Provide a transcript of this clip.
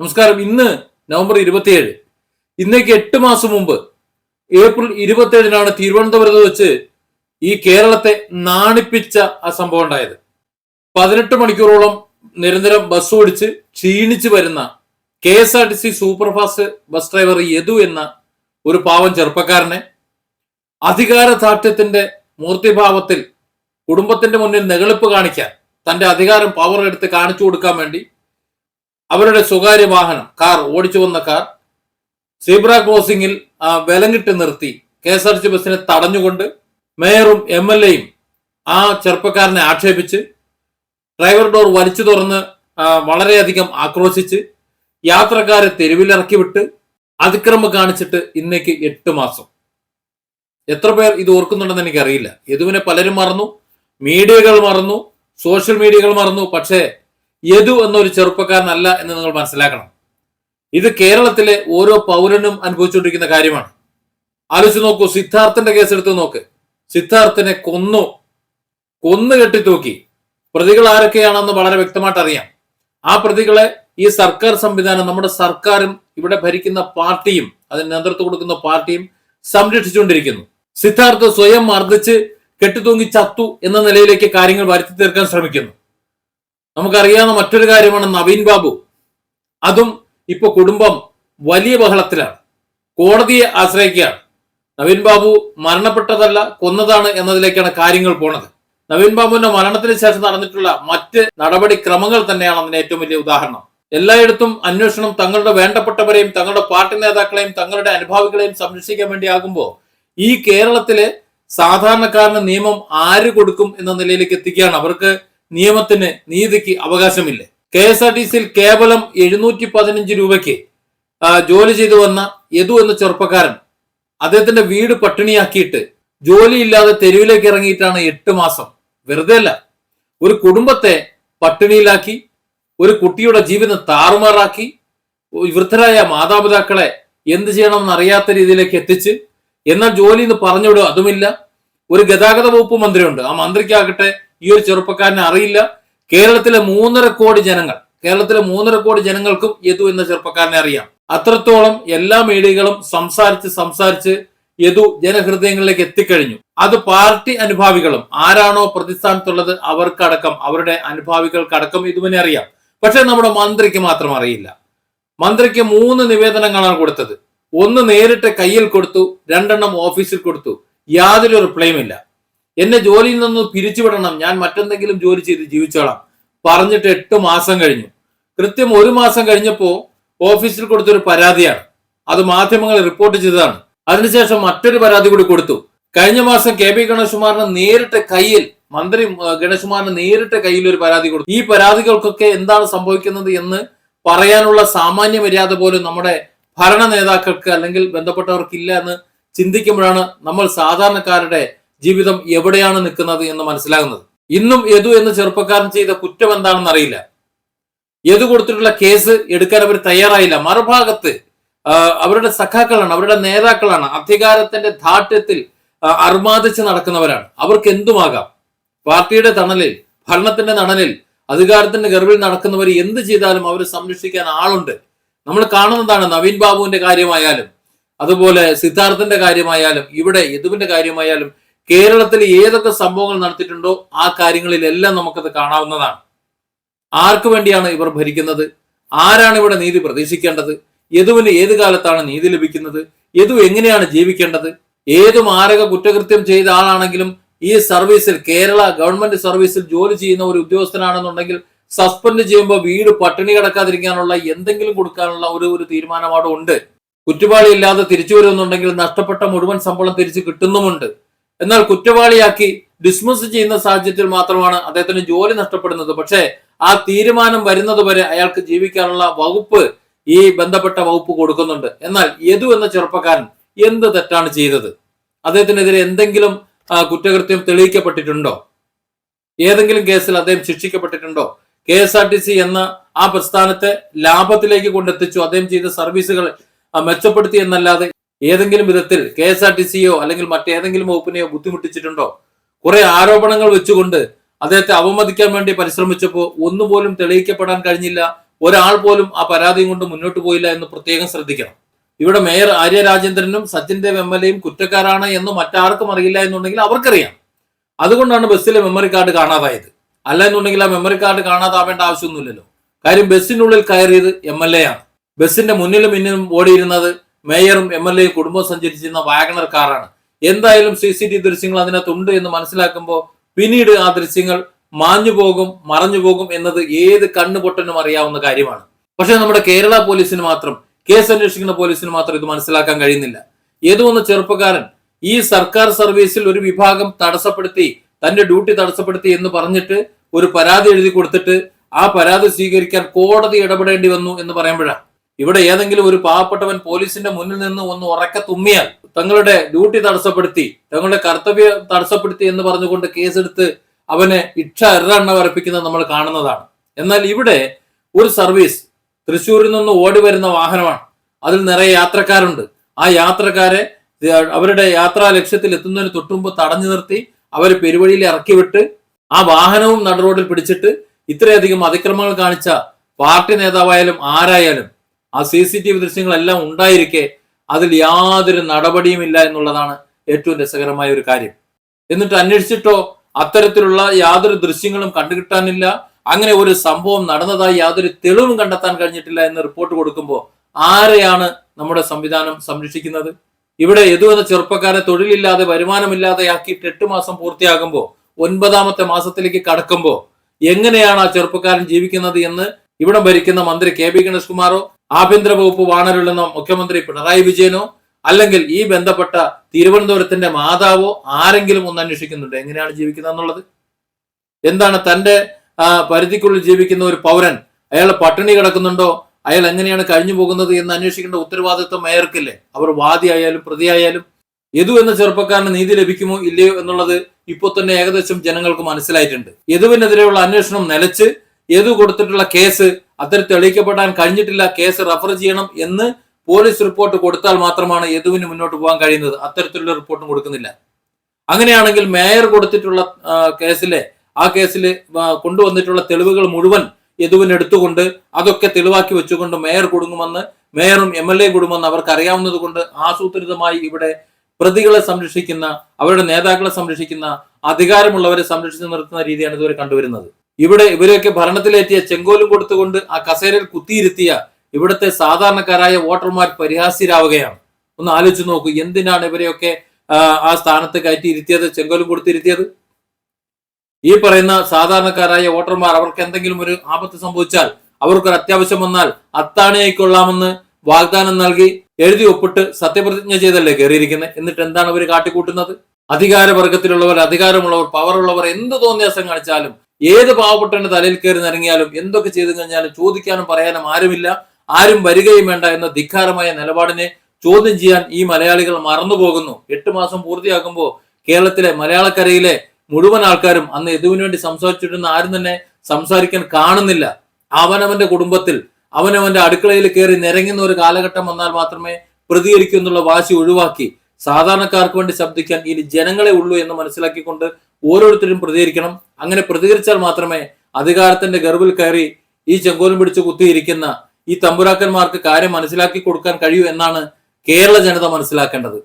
നമസ്കാരം. ഇന്ന് നവംബർ ഇരുപത്തിയേഴ്. ഇന്നേക്ക് എട്ട് മാസം മുമ്പ് ഏപ്രിൽ ഇരുപത്തിയേഴിനാണ് തിരുവനന്തപുരത്ത് വെച്ച് ഈ കേരളത്തെ നാണിപ്പിച്ച ആ സംഭവം ഉണ്ടായത്. പതിനെട്ട് മണിക്കൂറോളം നിരന്തരം ബസ് ഓടിച്ച് ക്ഷീണിച്ചു വരുന്ന K S R T C superfast bus driver Yadu എന്ന ഒരു പാവം ചെറുപ്പക്കാരനെ അധികാര ദാർഢ്യത്തിന്റെ മൂർത്തിഭാവത്തിൽ കുടുംബത്തിന്റെ മുന്നിൽ നെകളിപ്പ് കാണിക്കാൻ തന്റെ അധികാരം പവർ എടുത്ത് കാണിച്ചു കൊടുക്കാൻ വേണ്ടി അവരുടെ സ്വകാര്യ വാഹനം കാർ ഓടിച്ചു വന്ന കാർ സീബ്ര ക്രോസിംഗിൽ വിലങ്ങിട്ട് നിർത്തി. കെ എസ് ആർ ടി ബസ്സിനെ തടഞ്ഞുകൊണ്ട് മേയറും എം എൽ എയും ആ ചെറുപ്പക്കാരനെ ആക്ഷേപിച്ച് ഡ്രൈവർ ഡോർ വലിച്ചു തുറന്ന് വളരെയധികം ആക്രോശിച്ച് യാത്രക്കാരെ തെരുവിലിറക്കി വിട്ട് അതിക്രമം കാണിച്ചിട്ട് ഇന്നേക്ക് എട്ട് മാസം. എത്ര പേർ ഇത് ഓർക്കുന്നുണ്ടെന്ന് എനിക്കറിയില്ല. യദുവിനെ പലരും മറന്നു മീഡിയകൾ മറന്നു സോഷ്യൽ മീഡിയകൾ മറന്നു. പക്ഷേ യദു എന്നൊരു ചെറുപ്പക്കാരനല്ല എന്ന് നിങ്ങൾ മനസ്സിലാക്കണം. ഇത് കേരളത്തിലെ ഓരോ പൗരനും അനുഭവിച്ചുകൊണ്ടിരിക്കുന്ന കാര്യമാണ്. ആലോചിച്ച് നോക്കൂ സിദ്ധാർത്ഥന്റെ കേസ് എടുത്ത് നോക്ക്. സിദ്ധാർത്ഥനെ കൊന്നു. കൊന്നു കെട്ടി തൂക്കി പ്രതികൾ ആരൊക്കെയാണെന്ന് വളരെ വ്യക്തമായിട്ട് അറിയാം. ആ പ്രതികളെ ഈ സർക്കാർ സംവിധാനം നമ്മുടെ സർക്കാരും ഇവിടെ ഭരിക്കുന്ന പാർട്ടിയും അതിന് നേതൃത്വം കൊടുക്കുന്ന പാർട്ടിയും സംരക്ഷിച്ചുകൊണ്ടിരിക്കുന്നു. സിദ്ധാർത്ഥ സ്വയം മർദ്ദിച്ച് കെട്ടിത്തൂങ്ങി ചത്തു എന്ന നിലയിലേക്ക് കാര്യങ്ങൾ വരുത്തി തീർക്കാൻ ശ്രമിക്കുന്നു. നമുക്കറിയാവുന്ന മറ്റൊരു കാര്യമാണ് നവീൻ ബാബു. അതും ഇപ്പൊ കുടുംബം വലിയ ബഹളത്തിലാണ്. കോടതിയെ ആശ്രയിക്കുകയാണ്. നവീൻ ബാബു മരണപ്പെട്ടതല്ല കൊന്നതാണ് എന്നതിലേക്കാണ് കാര്യങ്ങൾ പോണത്. നവീൻ ബാബുവിന്റെ മരണത്തിന് ശേഷം നടന്നിട്ടുള്ള മറ്റ് നടപടിക്രമങ്ങൾ തന്നെയാണ് അതിന് ഏറ്റവും വലിയ ഉദാഹരണം. എല്ലായിടത്തും അന്വേഷണം തങ്ങളുടെ വേണ്ടപ്പെട്ടവരെയും തങ്ങളുടെ പാർട്ടി നേതാക്കളെയും തങ്ങളുടെ അനുഭാവികളെയും സംരക്ഷിക്കാൻ വേണ്ടിയാകുമ്പോൾ ഈ കേരളത്തിലെ സാധാരണക്കാരന് നിയമം ആര് കൊടുക്കും എന്ന നിലയിലേക്ക് എത്തിക്കുകയാണ്. അവർക്ക് നിയമത്തിന് നീതിക്ക് അവകാശമില്ല? കെ എസ് ആർ ടി സിയിൽ കേവലം എഴുന്നൂറ്റി പതിനഞ്ച് രൂപയ്ക്ക് ജോലി ചെയ്തു വന്ന യദു എന്ന ചെറുപ്പക്കാരൻ അദ്ദേഹത്തിന്റെ വീട് പട്ടിണിയാക്കിയിട്ട് ജോലിയില്ലാതെ തെരുവിലേക്ക് ഇറങ്ങിയിട്ടാണ് എട്ട് മാസം. വെറുതെ അല്ല ഒരു കുടുംബത്തെ പട്ടിണിയിലാക്കി ഒരു കുട്ടിയുടെ ജീവിതം താറുമാറാക്കി വൃദ്ധരായ മാതാപിതാക്കളെ എന്ത് ചെയ്യണമെന്ന് അറിയാത്ത രീതിയിലേക്ക് എത്തിച്ച് എന്നാൽ ജോലി എന്ന് പറഞ്ഞുവിടും അതുമില്ല. ഒരു ഗതാഗത വകുപ്പ് മന്ത്രിയുണ്ട്. ആ മന്ത്രിക്കാകട്ടെ ഈ ഒരു ചെറുപ്പക്കാരനെ അറിയില്ല. കേരളത്തിലെ മൂന്നര കോടി ജനങ്ങൾ കേരളത്തിലെ മൂന്നര കോടി ജനങ്ങൾക്കും യദു എന്ന ചെറുപ്പക്കാരനെ അറിയാം. അത്രത്തോളം എല്ലാ മീഡിയകളും സംസാരിച്ച് സംസാരിച്ച് യദു ജനഹൃദയങ്ങളിലേക്ക് എത്തിക്കഴിഞ്ഞു. അത് പാർട്ടി അനുഭാവികളും ആരാണോ പ്രതിസ്ഥാനത്തുള്ളത് അവർക്കടക്കം അവരുടെ അനുഭാവികൾക്കടക്കം ഇതുവനെ അറിയാം. പക്ഷെ നമ്മുടെ മന്ത്രിക്ക് മാത്രം അറിയില്ല. മന്ത്രിക്ക് മൂന്ന് നിവേദനങ്ങളാണ് കൊടുത്തത്. ഒന്ന് നേരിട്ട് കയ്യിൽ കൊടുത്തു രണ്ടെണ്ണം ഓഫീസിൽ കൊടുത്തു. യാതൊരു റിപ്ലൈയും ഇല്ല എന്നെ ജോലിയിൽ നിന്ന് പിരിച്ചുവിടണം. ഞാൻ മറ്റെന്തെങ്കിലും ജോലി ചെയ്ത് ജീവിച്ചോളാം. പറഞ്ഞിട്ട് എട്ട് മാസം കഴിഞ്ഞു. കൃത്യം ഒരു മാസം കഴിഞ്ഞപ്പോ ഓഫീസിൽ കൊടുത്തൊരു പരാതിയാണ്. അത് മാധ്യമങ്ങൾ റിപ്പോർട്ട് ചെയ്തതാണ്. അതിനുശേഷം മറ്റൊരു പരാതി കൂടി കൊടുത്തു. കഴിഞ്ഞ മാസം കെ പി ഗണേഷ്കുമാറിന് നേരിട്ട് കയ്യിൽ മന്ത്രി ഗണേഷ്കുമാറിന് നേരിട്ട് കയ്യിൽ ഒരു പരാതി കൊടുത്തു. ഈ പരാതികൾക്കൊക്കെ എന്താണ് സംഭവിക്കുന്നത് എന്ന് പറയാനുള്ള സാമാന്യ മര്യാദ പോലും നമ്മുടെ ഭരണ നേതാക്കൾക്ക് അല്ലെങ്കിൽ ബന്ധപ്പെട്ടവർക്കില്ല എന്ന് ചിന്തിക്കുമ്പോഴാണ് നമ്മൾ സാധാരണക്കാരുടെ ജീവിതം എവിടെയാണ് നിൽക്കുന്നത് എന്ന് മനസ്സിലാകുന്നത്. ഇന്നും യദു എന്ന ചെറുപ്പക്കാരൻ ചെയ്ത കുറ്റം എന്താണെന്ന് അറിയില്ല. യദു കൊടുത്തിട്ടുള്ള കേസ് എടുക്കാൻ അവർ തയ്യാറായില്ല. മറുഭാഗത്ത് അവരുടെ സഖാക്കളാണ് അവരുടെ നേതാക്കളാണ് അധികാരത്തിന്റെ ധാഠ്യത്തിൽ അർമാദിച്ച് നടക്കുന്നവരാണ്. അവർക്ക് എന്തുമാകാം? പാർട്ടിയുടെ തണലിൽ ഭരണത്തിന്റെ തണലിൽ അധികാരത്തിന്റെ ഗർഭിൽ നടക്കുന്നവർ എന്ത് ചെയ്താലും അവരെ സംരക്ഷിക്കാൻ ആളുണ്ട്. നമ്മൾ കാണുന്നതാണ് നവീൻ ബാബുവിന്റെ കാര്യമായാലും അതുപോലെ സിദ്ധാർത്ഥന്റെ കാര്യമായാലും ഇവിടെ യദുവിന്റെ കാര്യമായാലും കേരളത്തിൽ ഏതൊക്കെ സംഭവങ്ങൾ നടത്തിയിട്ടുണ്ടോ ആ കാര്യങ്ങളിലെല്ലാം നമുക്കത് കാണാവുന്നതാണ്. ആർക്കു വേണ്ടിയാണ് ഇവർ ഭരിക്കുന്നത്? ആരാണ് ഇവിടെ നീതി പ്രതീക്ഷിക്കേണ്ടത്? യദുവിന് ഏത് കാലത്താണ് നീതി ലഭിക്കുന്നത്? യദു എങ്ങനെയാണ് ജീവിക്കേണ്ടത്? ഏത് മാരക കുറ്റകൃത്യം ചെയ്ത ആളാണെങ്കിലും ഈ സർവീസിൽ കേരള ഗവൺമെന്റ് സർവീസിൽ ജോലി ചെയ്യുന്ന ഒരു ഉദ്യോഗസ്ഥനാണെന്നുണ്ടെങ്കിൽ സസ്പെൻഡ് ചെയ്യുമ്പോൾ വീട് പട്ടിണി കിടക്കാതിരിക്കാനുള്ള എന്തെങ്കിലും കൊടുക്കാനുള്ള ഒരു ഒരു തീരുമാനം അവിടെ ഉണ്ട്. കുറ്റവാളി ഇല്ലാതെ തിരിച്ചു വരുമെന്നുണ്ടെങ്കിൽ നഷ്ടപ്പെട്ട മുഴുവൻ ശമ്പളം തിരിച്ചു കിട്ടുന്നുമുണ്ട്. എന്നാൽ കുറ്റവാളിയാക്കി ഡിസ്മിസ് ചെയ്യുന്ന സാഹചര്യത്തിൽ മാത്രമാണ് അദ്ദേഹത്തിന് ജോലി നഷ്ടപ്പെടുന്നത്. പക്ഷേ ആ തീരുമാനം വരുന്നത് വരെ അയാൾക്ക് ജീവിക്കാനുള്ള വകുപ്പ് ഈ ബന്ധപ്പെട്ട വകുപ്പ് കൊടുക്കുന്നുണ്ട്. എന്നാൽ യദു എന്ന ചെറുപ്പക്കാരൻ എന്ത് തെറ്റാണ് ചെയ്തത്? അദ്ദേഹത്തിനെതിരെ എന്തെങ്കിലും കുറ്റകൃത്യം തെളിയിക്കപ്പെട്ടിട്ടുണ്ടോ? ഏതെങ്കിലും കേസിൽ അദ്ദേഹം ശിക്ഷിക്കപ്പെട്ടിട്ടുണ്ടോ? K S R T C എന്ന ആ പ്രസ്ഥാനത്തെ ലാഭത്തിലേക്ക് കൊണ്ടെത്തിച്ചു. അദ്ദേഹം ചെയ്ത സർവീസുകൾ മെച്ചപ്പെടുത്തി എന്നല്ലാതെ ഏതെങ്കിലും വിധത്തിൽ കെ എസ് ആർ ടി സിയോ അല്ലെങ്കിൽ മറ്റേതെങ്കിലും വകുപ്പിനെയോ ബുദ്ധിമുട്ടിച്ചിട്ടുണ്ടോ? കുറെ ആരോപണങ്ങൾ വെച്ചുകൊണ്ട് അദ്ദേഹത്തെ അവമതിക്കാൻ വേണ്ടി പരിശ്രമിച്ചപ്പോൾ ഒന്നുപോലും തെളിയിക്കപ്പെടാൻ കഴിഞ്ഞില്ല. ഒരാൾ പോലും ആ പരാതിയും കൊണ്ട് മുന്നോട്ട് പോയില്ല എന്ന് പ്രത്യേകം ശ്രദ്ധിക്കണം. ഇവിടെ മേയർ ആര്യ രാജേന്ദ്രനും സച്ചിൻ ദേവ് എം എൽ എയും കുറ്റക്കാരാണ് എന്ന് മറ്റാർക്കും അറിയില്ല എന്നുണ്ടെങ്കിൽ അവർക്കറിയാം. അതുകൊണ്ടാണ് ബസ്സിലെ മെമ്മറി കാർഡ് കാണാതായത്. അല്ല എന്നുണ്ടെങ്കിൽ ആ മെമ്മറി കാർഡ് കാണാതാവേണ്ട ആവശ്യമൊന്നുമില്ലല്ലോ. കാര്യം ബസ്സിനുള്ളിൽ കയറിയത് എം എൽ എ ആണ്. ബസ്സിന്റെ മുന്നിലും പിന്നിലും ഓടിയിരുന്നത് മേയറും എം എൽ എയും കുടുംബവും സഞ്ചരിച്ചിരുന്ന വാഗണർ കാറാണ്. എന്തായാലും സി സി ടി ദൃശ്യങ്ങൾ അതിനകത്തുണ്ട് എന്ന് മനസ്സിലാക്കുമ്പോൾ പിന്നീട് ആ ദൃശ്യങ്ങൾ മാഞ്ഞു പോകും മറഞ്ഞു പോകും എന്നത് ഏത് കണ്ണുപൊട്ടനും അറിയാവുന്ന കാര്യമാണ്. പക്ഷെ നമ്മുടെ കേരള പോലീസിന് മാത്രം കേസ് അന്വേഷിക്കുന്ന പോലീസിന് മാത്രം ഇത് മനസ്സിലാക്കാൻ കഴിയുന്നില്ല. ഏതോ ചെറുപ്പക്കാരൻ ഈ സർക്കാർ സർവീസിൽ ഒരു വിഭാഗം തടസ്സപ്പെടുത്തി തന്റെ ഡ്യൂട്ടി തടസ്സപ്പെടുത്തി എന്ന് പറഞ്ഞിട്ട് ഒരു പരാതി എഴുതി കൊടുത്തിട്ട് ആ പരാതി സ്വീകരിക്കാൻ കോടതി ഇടപെടേണ്ടി വന്നു എന്ന് പറയുമ്പോഴാണ് ഇവിടെ ഏതെങ്കിലും ഒരു പാവപ്പെട്ടവൻ പോലീസിന്റെ മുന്നിൽ നിന്ന് ഒന്ന് ഉറക്കെ തുമ്മിയാൽ തങ്ങളുടെ ഡ്യൂട്ടി തടസ്സപ്പെടുത്തി തങ്ങളുടെ കർത്തവ്യം തടസ്സപ്പെടുത്തി എന്ന് പറഞ്ഞുകൊണ്ട് കേസെടുത്ത് അവനെ ഇച്ഛ എറെണ്ണ വരപ്പിക്കുന്നത് നമ്മൾ കാണുന്നതാണ്. എന്നാൽ ഇവിടെ ഒരു സർവീസ് തൃശ്ശൂരിൽ നിന്ന് ഓടി വരുന്ന വാഹനമാണ്. അതിൽ നിറയെ യാത്രക്കാരുണ്ട്. ആ യാത്രക്കാരെ അവരുടെ യാത്രാ ലക്ഷ്യത്തിൽ എത്തുന്നതിന് തൊട്ടുമുമ്പ് തടഞ്ഞു നിർത്തി അവരെ പെരുവഴിയിൽ ഇറക്കി വിട്ട് ആ വാഹനവും നടുറോഡിൽ പിടിച്ചിട്ട് ഇത്രയധികം അതിക്രമങ്ങൾ കാണിച്ച പാർട്ടി നേതാവായാലും ആരായാലും ആ സി സി ടി വി ദൃശ്യങ്ങളെല്ലാം ഉണ്ടായിരിക്കെ അതിൽ യാതൊരു നടപടിയും ഇല്ല എന്നുള്ളതാണ് ഏറ്റവും രസകരമായ ഒരു കാര്യം. എന്നിട്ട് അന്വേഷിച്ചിട്ടോ അത്തരത്തിലുള്ള യാതൊരു ദൃശ്യങ്ങളും കണ്ടുകിട്ടാനില്ല. അങ്ങനെ ഒരു സംഭവം നടന്നതായി യാതൊരു തെളിവും കണ്ടെത്താൻ കഴിഞ്ഞിട്ടില്ല എന്ന് റിപ്പോർട്ട് കൊടുക്കുമ്പോൾ ആരെയാണ് നമ്മുടെ സംവിധാനം സംരക്ഷിക്കുന്നത്? ഇവിടെ യദു എന്ന ചെറുപ്പക്കാരെ തൊഴിലില്ലാതെ വരുമാനമില്ലാതെ ആക്കിയിട്ട് എട്ട് മാസം പൂർത്തിയാകുമ്പോൾ ഒൻപതാമത്തെ മാസത്തിലേക്ക് കടക്കുമ്പോൾ എങ്ങനെയാണ് ആ ചെറുപ്പക്കാരൻ ജീവിക്കുന്നത് എന്ന് ഇവിടം ഭരിക്കുന്ന മന്ത്രി കെ ബി ഗണേഷ് കുമാറോ ആഭ്യന്തര വകുപ്പ് വാണരുള്ളുന്ന മുഖ്യമന്ത്രി പിണറായി വിജയനോ അല്ലെങ്കിൽ ഈ ബന്ധപ്പെട്ട തിരുവനന്തപുരത്തിന്റെ മാതാവോ ആരെങ്കിലും ഒന്ന് അന്വേഷിക്കുന്നുണ്ട്? എങ്ങനെയാണ് ജീവിക്കുന്നത് എന്നുള്ളത്? എന്താണ് തന്റെ പരിധിക്കുള്ളിൽ ജീവിക്കുന്ന ഒരു പൗരൻ? അയാൾ പട്ടിണി കിടക്കുന്നുണ്ടോ? അയാൾ എങ്ങനെയാണ് കഴിഞ്ഞു പോകുന്നത് എന്ന് അന്വേഷിക്കേണ്ട ഉത്തരവാദിത്വം മേയർക്കില്ലേ അവർ വാദിയായാലും പ്രതിയായാലും യദു എന്ന ചെറുപ്പക്കാരന് നീതി ലഭിക്കുമോ ഇല്ലയോ എന്നുള്ളത് ഇപ്പോൾ തന്നെ ഏകദേശം ജനങ്ങൾക്ക് മനസ്സിലായിട്ടുണ്ട്. യദുവിനെതിരെയുള്ള അന്വേഷണം നിലച്ച് യദു കൊടുത്തിട്ടുള്ള കേസ് അത്തരം തെളിയിക്കപ്പെടാൻ കഴിഞ്ഞിട്ടില്ല കേസ് റഫർ ചെയ്യണം എന്ന് പോലീസ് റിപ്പോർട്ട് കൊടുത്താൽ മാത്രമാണ് യദുവിന് മുന്നോട്ട് പോകാൻ കഴിയുന്നത്. അത്തരത്തിലുള്ള റിപ്പോർട്ടും കൊടുക്കുന്നില്ല. അങ്ങനെയാണെങ്കിൽ മേയർ കൊടുത്തിട്ടുള്ള കേസിലെ ആ കേസിൽ കൊണ്ടുവന്നിട്ടുള്ള തെളിവുകൾ മുഴുവൻ യദുവിന് എടുത്തുകൊണ്ട് അതൊക്കെ തെളിവാക്കി വെച്ചുകൊണ്ട് മേയർ കുടുങ്ങുമെന്ന് മേയറും എം എൽ എ കൊടുമെന്ന് അവർക്ക് അറിയാവുന്നത് കൊണ്ട് ആസൂത്രിതമായി ഇവിടെ പ്രതികളെ സംരക്ഷിക്കുന്ന അവരുടെ നേതാക്കളെ സംരക്ഷിക്കുന്ന അധികാരമുള്ളവരെ സംരക്ഷിച്ചു നിർത്തുന്ന രീതിയാണ് ഇതുവരെ കണ്ടുവരുന്നത്. ഇവിടെ ഇവരെയൊക്കെ ഭരണത്തിലേറ്റിയ ചെങ്കോലും കൊടുത്തുകൊണ്ട് ആ കസേരയിൽ കുത്തിയിരുത്തിയ ഇവിടുത്തെ സാധാരണക്കാരായ വോട്ടർമാർ പരിഹാസ്യരാവുകയാണ്. ഒന്ന് ആലോചിച്ച് നോക്കൂ എന്തിനാണ് ഇവരെയൊക്കെ ആ, ആ സ്ഥാനത്ത് കയറ്റിയിരുത്തിയത് ചെങ്കോലും കൊടുത്തിരുത്തിയത്? ഈ പറയുന്ന സാധാരണക്കാരായ വോട്ടർമാർ അവർക്ക് എന്തെങ്കിലും ഒരു ആപത്ത് സംഭവിച്ചാൽ അവർക്കൊരു അത്യാവശ്യം വന്നാൽ അത്താണിയായിക്കൊള്ളാമെന്ന് വാഗ്ദാനം നൽകി എഴുതി ഒപ്പിട്ട് സത്യപ്രതിജ്ഞ ചെയ്തല്ലേ കയറിയിരിക്കുന്നത് എന്നിട്ട് എന്താണ് അവർ കാട്ടിക്കൂട്ടുന്നത്? അധികാരവർഗത്തിലുള്ളവർ അധികാരമുള്ളവർ പവറുള്ളവർ എന്ത് തോന്നിയാസം കാണിച്ചാലും ഏത് പാവപ്പെട്ടവന്റെ തലയിൽ കയറി നിറങ്ങിയാലും എന്തൊക്കെ ചെയ്തു കഴിഞ്ഞാലും ചോദിക്കാനും പറയാനും ആരുമില്ല. ആരും വരികയും വേണ്ട എന്ന ധിക്കാരമായ നിലപാടിനെ ചോദ്യം ചെയ്യാൻ ഈ മലയാളികൾ മറന്നുപോകുന്നു. എട്ട് മാസം പൂർത്തിയാക്കുമ്പോൾ കേരളത്തിലെ മലയാളക്കരയിലെ മുഴുവൻ ആൾക്കാരും അന്ന് യദുവിന് വേണ്ടി സംസാരിച്ചിരുന്ന ആരും തന്നെ സംസാരിക്കാൻ കാണുന്നില്ല. അവനവന്റെ കുടുംബത്തിൽ അവനവന്റെ അടുക്കളയിൽ കയറി നിരങ്ങുന്ന ഒരു കാലഘട്ടം വന്നാൽ മാത്രമേ പ്രതികരിക്കൂ എന്നുള്ള വാശി ഒഴിവാക്കി സാധാരണക്കാർക്ക് വേണ്ടി ശബ്ദിക്കാൻ ഇനി ജനങ്ങളെ ഉള്ളൂ എന്ന് മനസ്സിലാക്കിക്കൊണ്ട് ഓരോരുത്തരും പ്രതികരിക്കണം. അങ്ങനെ പ്രതികരിച്ചാൽ മാത്രമേ അധികാരത്തിന്റെ ഗർവിൽ കയറി ഈ ചെങ്കോലും പിടിച്ച് കുത്തിയിരിക്കുന്ന ഈ തമ്പുരാക്കന്മാർക്ക് കാര്യം മനസ്സിലാക്കി കൊടുക്കാൻ കഴിയൂ എന്നാണ് കേരള ജനത മനസ്സിലാക്കേണ്ടത്.